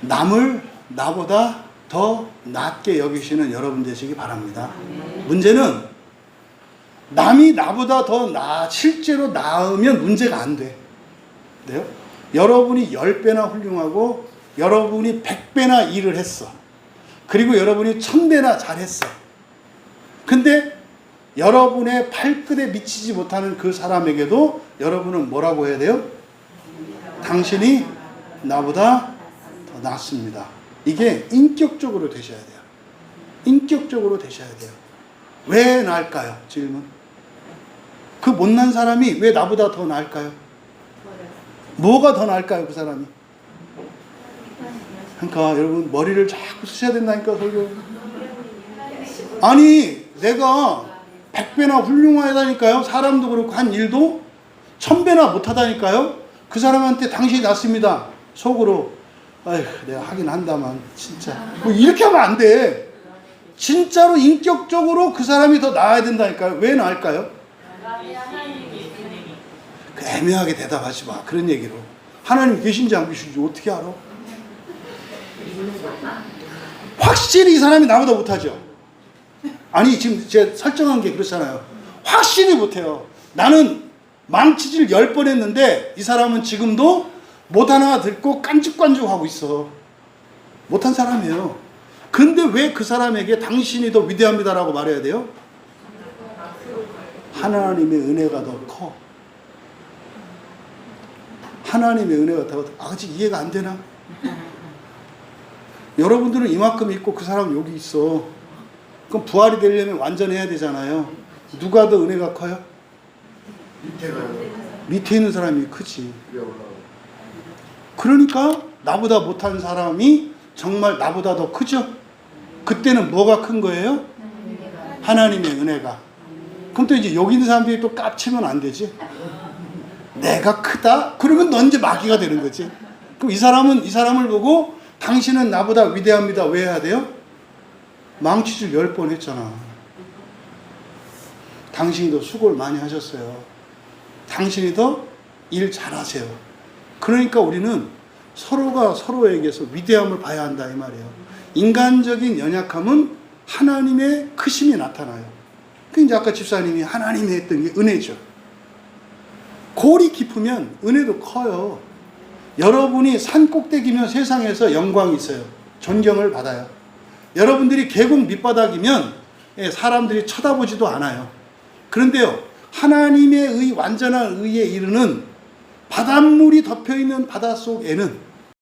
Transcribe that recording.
남을 나보다 더 낮게 여기시는 여러분 되시기 바랍니다. 문제는 남이 나보다 더 나, 실제로 나으면 문제가 안 돼. 네요? 여러분이 10배나 훌륭하고 여러분이 100배나 일을 했어. 그리고 여러분이 1000배나 잘했어. 근데 여러분의 발끝에 미치지 못하는 그 사람에게도 여러분은 뭐라고 해야 돼요? 당신이 나보다 더 낫습니다. 이게 인격적으로 되셔야 돼요. 인격적으로 되셔야 돼요. 왜 나을까요? 질문. 그 못난 사람이 왜 나보다 더 나을까요? 뭐가 더 나을까요? 그 사람이. 그러니까 여러분 머리를 자꾸 쓰셔야 된다니까 설교. 아니 내가 100배나 훌륭하다니까요. 사람도 그렇고 한 일도 1000배나 못하다니까요. 그 사람한테 당신이 낫습니다. 속으로 아휴 내가 하긴 한다만 진짜 뭐 이렇게 하면 안 돼. 진짜로 인격적으로 그 사람이 더 나아야 된다니까요. 왜 나을까요? 그 애매하게 대답하지 마. 그런 얘기로. 하나님 계신지 안 계신지 어떻게 알아? 확실히 이 사람이 나보다 못하죠. 아니 지금 제가 설정한 게 그렇잖아요. 확실히 못해요. 나는 망치질 열번 했는데 이 사람은 지금도 못 하나 듣고 깐죽깐죽하고 있어. 못한 사람이에요. 근데 왜 그 사람에게 당신이 더 위대합니다라고 말해야 돼요? 하나님의 은혜가 더 커. 하나님의 은혜가 더 아직 이해가 안 되나? 여러분들은 이만큼 있고 그 사람은 여기 있어. 그럼 부활이 되려면 완전해야 되잖아요. 누가 더 은혜가 커요? 밑에 있는 사람이 크지. 그러니까 나보다 못한 사람이 정말 나보다 더 크죠? 그때는 뭐가 큰 거예요? 하나님의 은혜가. 그럼 또 이제 여기 있는 사람들이 또 깝치면 안 되지. 내가 크다? 그러면 넌 이제 마귀가 되는 거지. 그럼 이 사람은 이 사람을 보고 당신은 나보다 위대합니다. 왜 해야 돼요? 망치질 열 번 했잖아. 당신이 더 수고를 많이 하셨어요. 당신이 더 일 잘하세요. 그러니까 우리는 서로가 서로에게서 위대함을 봐야 한다 이 말이에요. 인간적인 연약함은 하나님의 크심이 나타나요. 그 이제 아까 집사님이 하나님이 했던 게 은혜죠. 골이 깊으면 은혜도 커요. 여러분이 산 꼭대기면 세상에서 영광이 있어요. 존경을 받아요. 여러분들이 계곡 밑바닥이면 예, 사람들이 쳐다보지도 않아요. 그런데요, 하나님의 의, 완전한 의에 이르는 바닷물이 덮여 있는 바닷속에는